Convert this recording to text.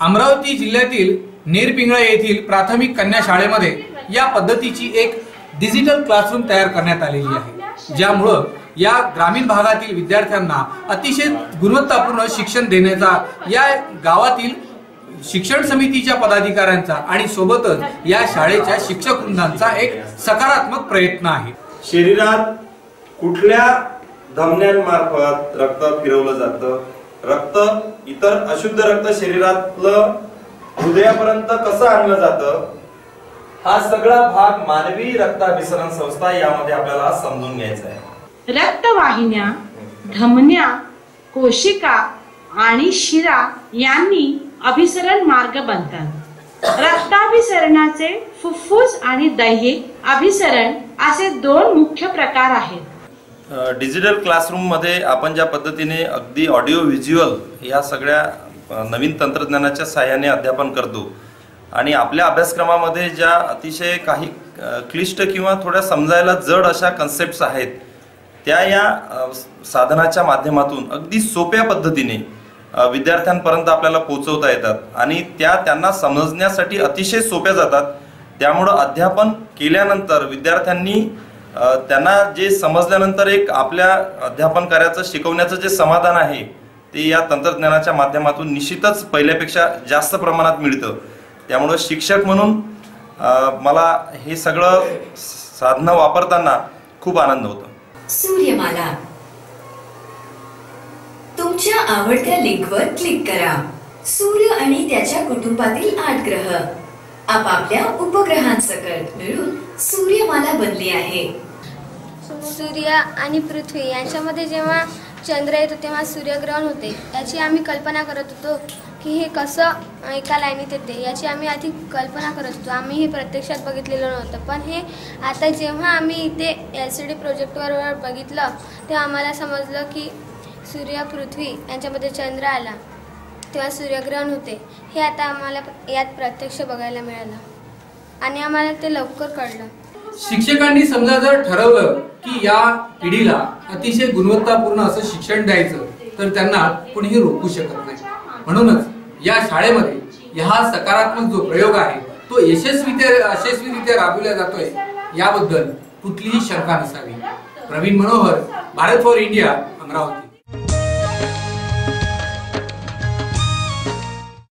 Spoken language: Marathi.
अमरावती जिल्ह्यातील नेरपिंगळा येथील प्राथमिक कन्या शाळेमध्ये या पद्धतीची एक डिजिटल क्लासरूम तयार करण्यात आलेली आहे. ज्यामुळं या ग्रामीण भागातील विद्यार्थ्यांना अतिशय गुणवत्तापूर्ण शिक्षण देण्याचा या गावातील शिक्षण समितीच्या पदाधिकाऱ्यांचा आणि सोबतच या शाळेच्या शिक्षक वृंदांचा एक सकारात्मक प्रयत्न आहे. शरीरात कुठल्या धमन्यांमार्फत रक्त फिरवलं जातं? रक्त इतर अशुद्ध रक्त शरीरातलं हृदयापर्यंत कसं आणलं जातं? हा सगळा भाग मानवी रक्ताभिसरण संस्था यामध्ये आपल्याला समजून घ्यायचा आहे. रक्तवाहिन्या धमन्या कोशिका आणि शिरा यांनी अभिसरण मार्ग बनतात. रक्ताभिसरणाचे फुफ्फुस आणि दैहिक अभिसरण असे दोन मुख्य प्रकार आहेत. डिजिटल क्लासरूममध्ये आपण ज्या पद्धतीने अगदी ऑडिओ व्हिज्युअल या सगळ्या नवीन तंत्रज्ञानाच्या सहाय्याने अध्यापन करतो आणि आपल्या अभ्यासक्रमामध्ये ज्या अतिशय काही क्लिष्ट किंवा थोड्या समजायला जड अशा कन्सेप्ट्स आहेत त्या या साधनाच्या माध्यमातून अगदी सोप्या पद्धतीने विद्यार्थ्यांपर्यंत आपल्याला पोचवता येतात आणि त्या त्यांना समजण्यासाठी अतिशय सोप्या जातात. त्यामुळं अध्यापन केल्यानंतर विद्यार्थ्यांनी त्यांना जे समजल्यानंतर एक आपल्या अध्यापन कार्याचं शिकवण्याचं जे समाधान आहे ते या तंत्रज्ञानाच्या माध्यमातून निश्चितच पहिल्यापेक्षा जास्त प्रमाणात मिळतं. त्यामुळं शिक्षक म्हणून मला हे सगळं साधनं वापरताना खूप आनंद होतो. सूर्यमाला. तुमच्या आवडत्या लिंकवर क्लिक करा. सूर्य आणि त्याच्या कुटुंबातील आठ ग्रह आपापल्या उपग्रहांसकट मिळून सूर्यमाला बनली आहे. सूर्य आणि पृथ्वी यांच्यामध्ये जेव्हा चंद्र येतो तेव्हा सूर्यग्रहण होते. याची आम्ही कल्पना करत होतो की हे कसं एका लाईनीत येते. याची आम्ही आधी कल्पना करत होतो. आम्ही हे प्रत्यक्षात बघितलेलं नव्हतं. पण हे आता जेव्हा आम्ही इथे एल सी डी प्रोजेक्टवर बघितलं तेव्हा आम्हाला समजलं की सूर्य पृथ्वी यांच्यामध्ये चंद्र आला. तेव्हा सूर्यग्रहण होते. हे आता आम्हाला यात प्रत्यक्ष बघायला मिळालं. आणि आम्हाला ते लवकर कळलं. शिक्षकांनी समजा जर ठरवलं की या पिढीला अतिशय गुणवत्तापूर्ण असं शिक्षण द्यायचं तर त्यांना कोणीही रोखू शकत नाही. म्हणूनच या शाळेमध्ये हा सकारात्मक जो प्रयोग आहे तो यशस्वीरित्या यशस्वीरित्या राबविला जातोय याबद्दल कुठलीही शंका नसावी. Praveen Manohar Bharat for India Amravati.